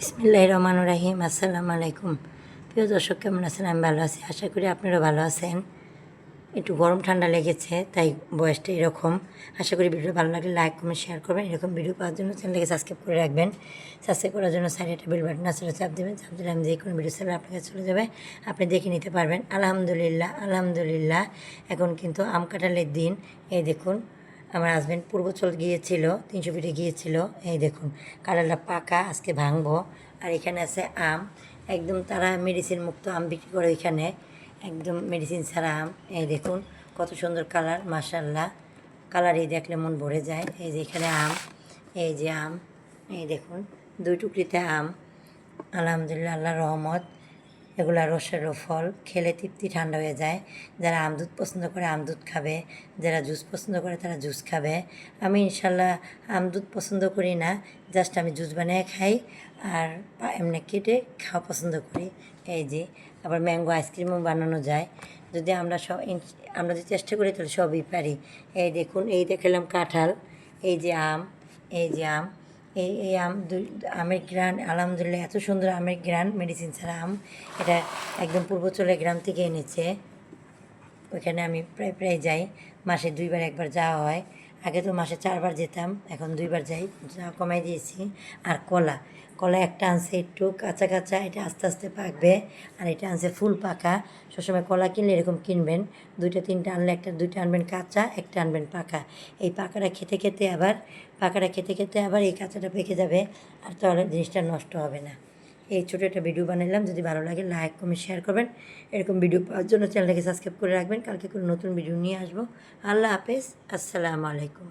বিসমিল্লাহ রহমান রাহিম। আসসালামু আলাইকুম। প্রিয় দর্শক, কেমন আছেন? আমি ভালো আছি। আশা করি আপনারা ভালো আছেন। একটু গরম ঠান্ডা লেগেছে, তাই বয়সটা এরকম। আশা করি ভিডিও ভালো লাগলে লাইক, কমেন্ট, শেয়ার করবেন। এরকম ভিডিও পাওয়ার জন্য চ্যানেলকে সাবস্ক্রাইব করে রাখবেন। সাবস্ক্রাইব করার জন্য সাইডে একটা বেল বাটন আসলে চাপ দেবেন। চাপ দিলে আমি যে কোনো ভিডিও চাইলে আপনার কাছে চলে যাবে। আপনি দেখে নিতে পারবেন। আলহামদুলিল্লাহ আলহামদুলিল্লাহ। এখন কিন্তু আম কাঁঠালের দিন। এই দেখুন আমার হাজব্যান্ড পূর্বচল গিয়েছিল, তিনশো ফিটে গিয়েছিল। এই দেখুন, কালারটা পাকা, আজকে ভাঙবো। আর এখানে আছে আম। একদম তারা মেডিসিন মুক্ত আম বিক্রি করে এখানে একদম মেডিসিন ছাড়া আম। এই দেখুন, কত সুন্দর কালার মাসাল্লাহ কালারই দেখলে মন ভরে যায়। এই যে এখানে আম, এই যে আম, এই দেখুন, দুই টুকরিতে আম। আলহামদুলিল্লাহ আল্লাহ রহমত। এগুলা রসের ফল, খেলে তৃপ্তি ঠান্ডা হয়ে যায়। যারা আম দুধ পছন্দ করে, আম দুধ খাবে। যারা জুস পছন্দ করে, তারা জুস খাবে। আমি ইনশাল্লাহ আম দুধ পছন্দ করি না, জাস্ট আমি জুস বানিয়ে খাই। আর এমনি কেটে খাওয়া পছন্দ করি। এই যে, আবার ম্যাঙ্গো আইসক্রিমও বানানো যায়। যদি আমরা সব আমরা যদি চেষ্টা করি, তাহলে সবই পারি। এই দেখুন, এই দেখালাম কাঁঠাল, এই যে আম, এই যে আম। এই এই আম আমের গ্রান আলহামদুলিল্লাহ এত সুন্দর আমের গ্রান মেডিসিন ছাড়া আম, এটা একদম পূর্বচলে গ্রাম থেকে এনেছে। ওইখানে আমি প্রায় প্রায় যাই, মাসে দুইবার একবার যাওয়া হয়। আগে তো মাসে চারবার যেতাম, এখন দুইবার যাই, যা কমাই দিয়েছি। আর কলা কলা একটা আনছে একটু কাঁচা কাঁচা, এটা আস্তে আস্তে পাকবে, আর এটা আনছে ফুল পাকা। সবসময় কলা কিনলে এরকম কিনবেন, দুইটা, তিনটা আনলে একটা, দুইটা আনবেন কাঁচা, একটা আনবেন পাকা। এই পাকাটা খেতে খেতে আবার, পাকাটা খেতে খেতে আবার এই কাঁচাটা পেকে যাবে, আর তাহলে জিনিসটা নষ্ট হবে না। এই ছোটো একটা ভিডিও বানালাম যদি ভালো লাগে লাইক কমেন্ট শেয়ার করবেন। এরকম ভিডিও পাওয়ার জন্য চ্যানেলটাকে সাবস্ক্রাইব করে রাখবেন। কালকে কোনো নতুন ভিডিও নিয়ে আসব। আল্লাহ হাফেজ। আসসালামু আলাইকুম।